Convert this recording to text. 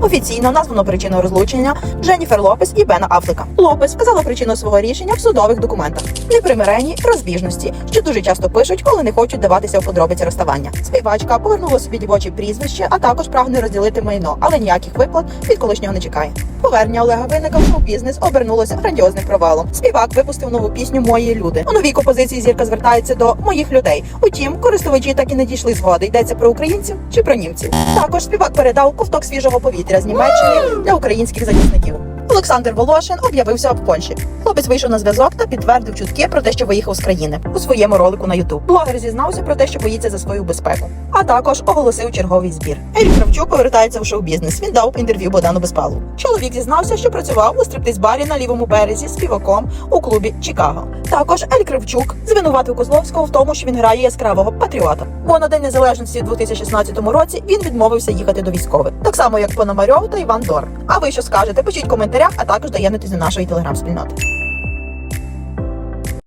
Офіційно названо причиною розлучення Дженніфер Лопес і Бена Афлека. Лопес вказала причину свого рішення в судових документах непримиренні розбіжності, що дуже часто пишуть, коли не хочуть даватися у подробиці розставання. Співачка повернула собі дівочі прізвище, а також прагне розділити майно, але ніяких виплат від колишнього не чекає. Повернення Олега Винника в шоу-бізнес обернулося грандіозним провалом. Співак випустив нову пісню Мої люди. У новій композиції зірка звертається до моїх людей. Утім, користувачі так і не дійшли згоди. Йдеться про українців чи про німців. Також співак передав ковток свіжого повітря з Німеччини для українських захисників. Олександр Волошин об'явився в Польщі. Хлопець вийшов на зв'язок та підтвердив чутки про те, що виїхав з країни у своєму ролику на Ютуб. Блогер зізнався про те, що боїться за свою безпеку, а також оголосив черговий збір. Ерік Кравчук повертається в шоу-бізнес. Він дав інтерв'ю Богдану Безпалу. Чоловік зізнався, що працював у стриптиз-барі на лівому березі співаком у клубі Чикаго. Також Ель Кравчук звинуватив Козловського в тому, що він грає яскравого патріота. Бо на день незалежності у 2016 році він відмовився їхати до військових, так само як Пономарьов та Іван Дор. А ви що скажете? Пишіть в а також доєднуйтесь до нашої телеграм-спільноти.